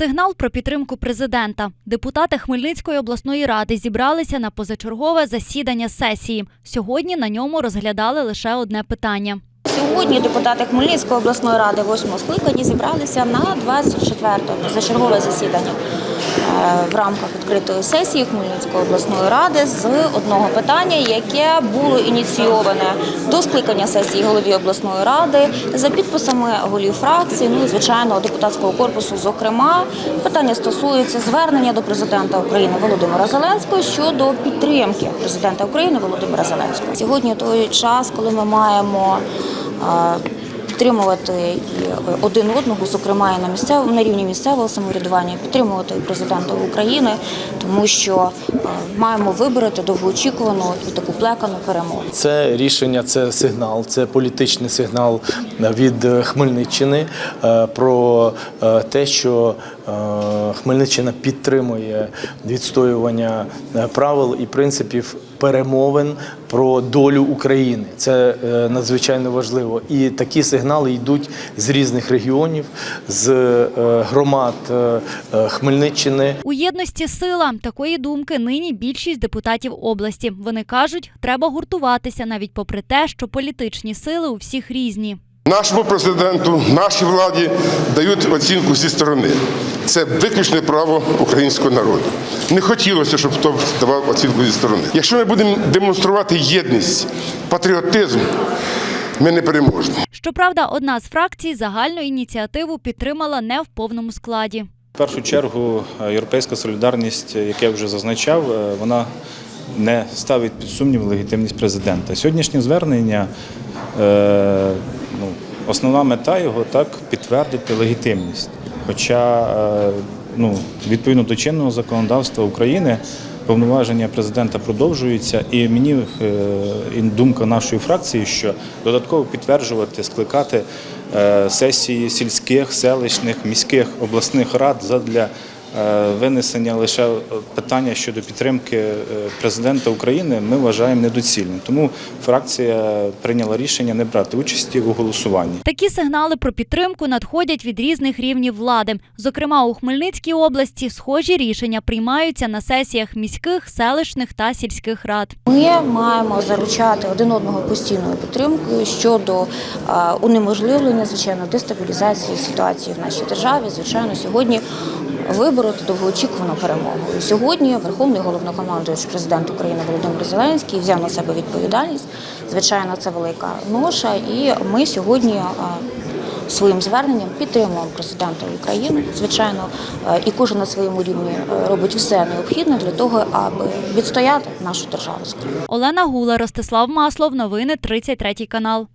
Сигнал про підтримку президента. Депутати Хмельницької обласної ради зібралися на позачергове засідання сесії. Сьогодні на ньому розглядали лише одне питання. Сьогодні депутати Хмельницької обласної ради восьмого скликання зібралися на 24-те позачергове засідання в рамках відкритої сесії Хмельницької обласної ради з одного питання, яке було ініційоване до скликання сесії голові обласної ради за підписами голів фракцій, ну і звичайно депутатського корпусу. Зокрема, питання стосується звернення до президента України Володимира Зеленського щодо підтримки президента України Володимира Зеленського. Сьогодні той час, коли ми маємо а, підтримувати і один одного, зокрема і на місцевому на рівні місцевого самоврядування, підтримувати і президента України, тому що маємо вибороти довгоочікувану і таку плекану перемогу. Це рішення, це сигнал, це політичний сигнал від е, Хмельниччини е, про е, те, що е, Хмельниччина підтримує відстоювання е, правил і принципів перемовин про долю України. Це е, надзвичайно важливо. І такі сигнали йдуть з різних регіонів, з е, громад е, е, Хмельниччини. У єдності сила такої думки нині більшість депутатів області. Вони кажуть, треба гуртуватися навіть попри те, що політичні сили у всіх різні. Нашому президенту, нашій владі дають оцінку зі сторони. Це виключне право українського народу. Не хотілося, щоб хто давав оцінку зі сторони. Якщо ми будемо демонструвати єдність, патріотизм, ми не переможемо. Щоправда, одна з фракцій загальну ініціативу підтримала не в повному складі. В першу чергу е, європейська солідарність, як я вже зазначав, е, вона не ставить під сумнів легітимність президента. Сьогоднішнє звернення, е, ну, основна мета його так підтвердити легітимність. Хоча ну, відповідно до чинного законодавства України повноваження президента продовжуються, і мені е, і думка нашої фракції, що додатково підтверджувати, скликати е, сесії сільських, селищних, міських обласних рад задля винесення лише е, питання щодо підтримки е, президента України, ми вважаємо недоцільним. Тому фракція прийняла рішення не брати участі у голосуванні. Такі сигнали про підтримку надходять від різних рівнів влади. Зокрема, у Хмельницькій області схожі рішення приймаються на сесіях міських, селищних та сільських рад. Ми маємо заручати один одного постійною підтримкою щодо е, унеможливлення, звичайно, дестабілізації ситуації в нашій державі. Звичайно, сьогодні вибороти довгоочікувану перемогу. І сьогодні Верховний головнокомандуючий президент України Володимир Зеленський взяв на себе відповідальність. Звичайно, це велика ноша, і ми сьогодні. е, Своїм зверненням підтримуємо президента України, звичайно, е, і кожен на своєму рівні е, робить все необхідне для того, аби відстояти нашу державу. Олена Гула, Ростислав Маслов. Новини 33 канал.